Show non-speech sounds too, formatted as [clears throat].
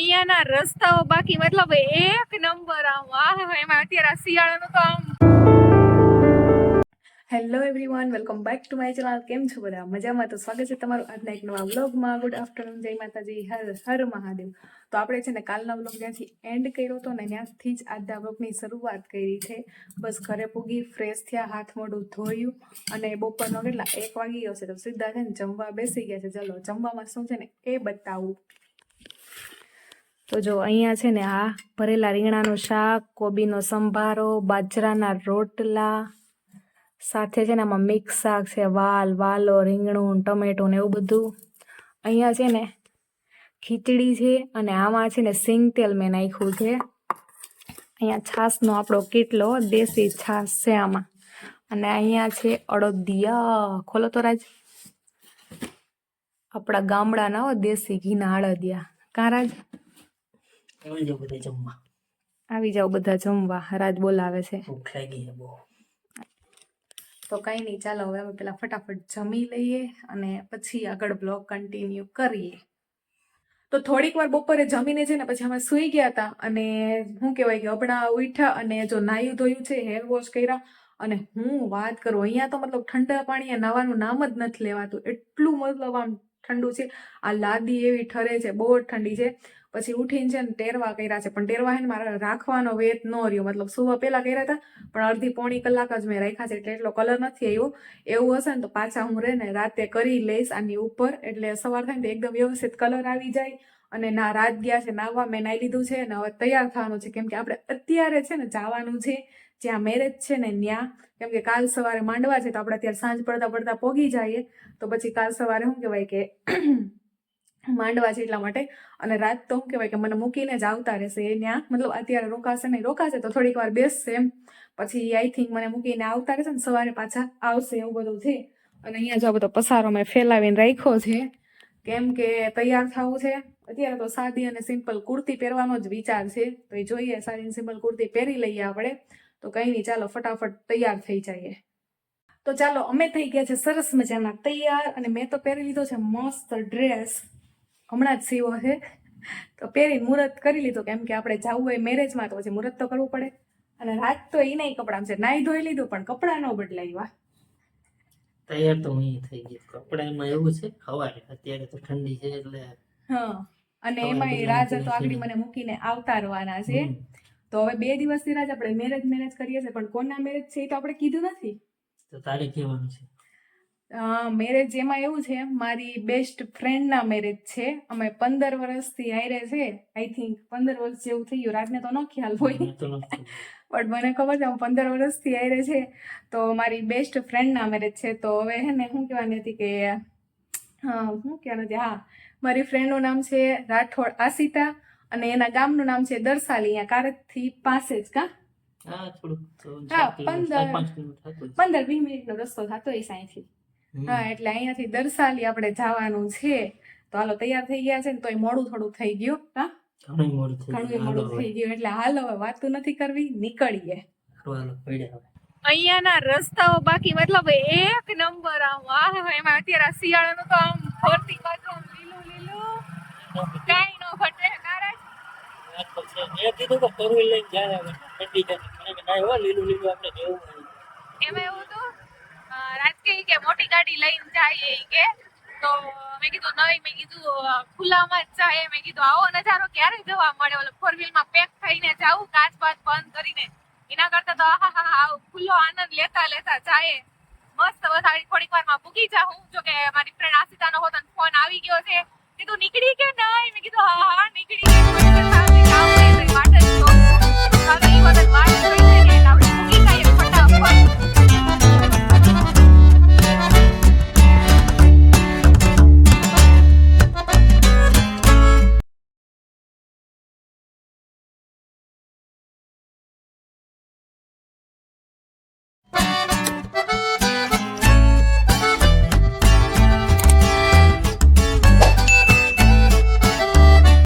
અહીંયાના રસ્તાઓ બાકી મતલબ એક નંબર આમ. આહ એમાં અત્યારે શિયાળાનું તો આમ. Hello everyone welcome back to my channel કેમ છો બધા? મજામાં તો સ્વાગત છે તમારું આજના એક નવા વ્લોગમાં ગુડ આફ્ટરનૂન જય માતાજી. હર હર મહાદેવ. તો આપણે છે ને કાલના વ્લોગ જ્યાંથી એન્ડ કર્યો હતો ને ત્યાંથી જ આજના વ્લોગની શરૂઆત કરી છે. બસ ઘરે પૂગી ફ્રેશ થયા, હાથ મોઢું ધોયું અને બપોરનો કેટલા? એક વાગી ગયો છે. તો સીધા છે ને જમવા બેસી ગયા છે. ચલો, જમવામાં શું છે ને એ બતાવું. તો જો અહીંયા છે ને આ ભરેલા રીંગણાનું શાક, કોબીનો સંભારો, બાજરાના રોટલા, સાથે છે ને આમાં મિક્સ શાક છે, વાલ, વાલો, રીંગણું, ટમેટું ને એવું બધું. અહીંયા છે ને ખીચડી છે અને આમાં છે ને સિંગ તેલ મેં નાખ્યું છે. અહીંયા છાશનો આપણો કેટલો દેશી છાશ છે આમાં. અને અહીંયા છે અડદિયા. ખોલો તો રાજ. આપણા ગામડાના દેશી ઘીના અડદિયા. કાં રાજ? એમાં જાવ બધા જમવા. આવી જાવ બધા જમવા. રાજ બોલાવે છે. ભૂખ લાગી છે બહુ. તો કંઈ નહીં ચાલો હવે અમે પેલા ફટાફટ જમી લઈએ અને પછી આગળ બ્લોગ કન્ટિન્યુ કરીએ. તો થોડીક વાર બપોરે જમીને છે ને પછી અમે સૂઈ ગયા હતા અને શું કહેવાય કે હમણાં ઉઠ્યા અને જો નાયું ધોયું છે હેર વોશ કર્યા અને હું વાત કરું અહીંયા તો મતલબ ઠંડા પાણીએ નાવાનું નામ જ નથી લેવાતું. એટલું મતલબ આમ ઠંડુ છે. આ લાદી એવી ઠરે છે, બહુ જ ઠંડી છે. પછી ઉઠીને છે ને ટેરવા કર્યા છે, પણ ટેરવા હે ને મારે રાખવાનો વેત ન રહ્યો. મતલબ સુવા પહેલાં કર્યા હતા, પણ અડધી પોણી કલાક જ મેં રાખ્યા છે, એટલે એટલો કલર નથી આવ્યો. એવું હશે ને તો પાછા હું રે ને રાતે કરી લઈશ આની ઉપર, એટલે સવાર થાય ને તો એકદમ વ્યવસ્થિત કલર આવી જાય. અને ના રાત ગયા છે નાવા મેં નાઈ લીધું છે ને હવે તૈયાર થવાનું છે. કેમ કે આપણે અત્યારે છે ને જવાનું છે, જ્યાં મેરેજ છે ને ત્યાં. કેમ કે કાલ સવારે માંડવા છે, તો આપણે અત્યારે સાંજ પડતા પડતા પોગી જઈએ. તો પછી કાલ સવારે શું કહેવાય કે [clears throat] માંડવા છે એટલા માટે. અને રાત તો શું કહેવાય કે મને મૂકીને જ આવતા રહેશે. એ ત્યાં મતલબ અત્યારે રોકાશે નહીં. રોકાશે તો થોડીક વાર બેસશે એમ. પછી આઈ થિંક મને મૂકીને આવતા રહેશે ને સવારે પાછા આવશે એવું બધું છે. અને અહીંયા જો બધો પસારો મેં ફેલાવીને રાખ્યો છે. કેમ કે તૈયાર થવું છે. અત્યારે તો સાદી અને સિમ્પલ કુર્તી પહેરવાનો જ વિચાર છે. તો એ જોઈએ, સાદી અને સિમ્પલ કુર્તી પહેરી લઈએ આપણે. તો કંઈ નહીં, ચાલો ફટાફટ તૈયાર થઈ જઈએ. તો ચાલો, અમે થઈ ગયા છે સરસ મજાના તૈયાર અને મેં તો પહેરી લીધો છે મસ્ત ડ્રેસ હમણાં જ સીવો છે. તો પહેરી મુહૂર્ત કરી લીધું. કેમ કે આપણે જવું હોય મેરેજમાં તો પછી મુહૂર્ત તો કરવું પડે. અને રાત તો એ નહીં કપડાં છે. નાઈ ધોઈ લીધું પણ કપડાં ન બદલાવ્યા. તૈયાર તો હું થઈ ગયો. કપડામાં એવું છે સવારે અત્યારે તો ઠંડી છે એટલે અને એમાં રાજ તો આગળ મને મૂકીને આવતારવાના છે. તો હવે બે દિવસથી રાજ આપણે મેરેજ મેરેજ કરીએ છીએ પણ કોના મેરેજ છે એ તો આપણે કીધું નથી. તો તારે કહેવાનું છે? મેરેજ એમાં એવું છે મારી બેસ્ટ ફ્રેન્ડના મેરેજ છે. અમે પંદર વર્ષથી હારે છે. આઈ થિંક પંદર વર્ષ જેવું થઈ ગયું. રાજને તો ન ખ્યાલ હોય. પણ મને ખબર છે હું પંદર વર્ષથી હારે છે તો મારી બેસ્ટ ફ્રેન્ડના મેરેજ છે. તો હવે હે ને શું કહેવાની હતી કે હા શું કહેવાનું હતી હા મારી ફ્રેન્ડનું નામ છે રાઠોડ આસિતા અને એના ગામનું નામ છે દરસાલી. અહીંયા કારજથી પાસે જ કા? હા પંદર. પંદર વીસ મિનિટનો રસ્તો થતો એ સાંઈથી. હા એટલે અહીંયાથી દરસાલી આપણે જવાનું છે. તો હાલો તૈયાર થઈ ગયા છે ને તોય મોડું થોડું થઈ ગયું હા? ઘણું મોડું થઈ ઘણું મોડું થઈ ગયું એટલે હાલો હવે વાતું નથી કરવી નીકળીએ હાલો, હાલો, પડ્યા હવે. અહીંયાના રસ્તાઓ બાકી મતલબ એક નંબર આમ આહ એમાં અત્યારે શિયાળાનું તો આમ ફરતી બાજુ આમ લીલું લીલું કાંઈ ન ફટે. મેં કીધું કે લઈને જાય હવે. ઠંડી છે. મને કે ના હો, લીલું લીલું આપણે જેવું એમાં એવું અ, કે મોટી ગાડી લઈને જાય એ કે તો મેં કીધું, નહીં. મેં કીધું, ખુલ્લામાં જ જાય મેં કીધું, આવો નજારો ક્યારે જોવા મળે. ઓલો ફોર વ્હીલમાં પેક થઈને જાવું કાચ બાચ બંધ કરીને. એના કરતા તો, આહા, હા હા ખુલ્લો આનંદ લેતા લેતા જાય મસ્ત વધારે થોડીક વાર વારમાં પૂગી જાઉં જો કે મારી ફ્રેન્ડ આસિતાનો હતો ફોન આવી ગયો છે. કીધું, નીકળી કે નહીં? મેં કીધું, હા હા, નીકળી ગઈ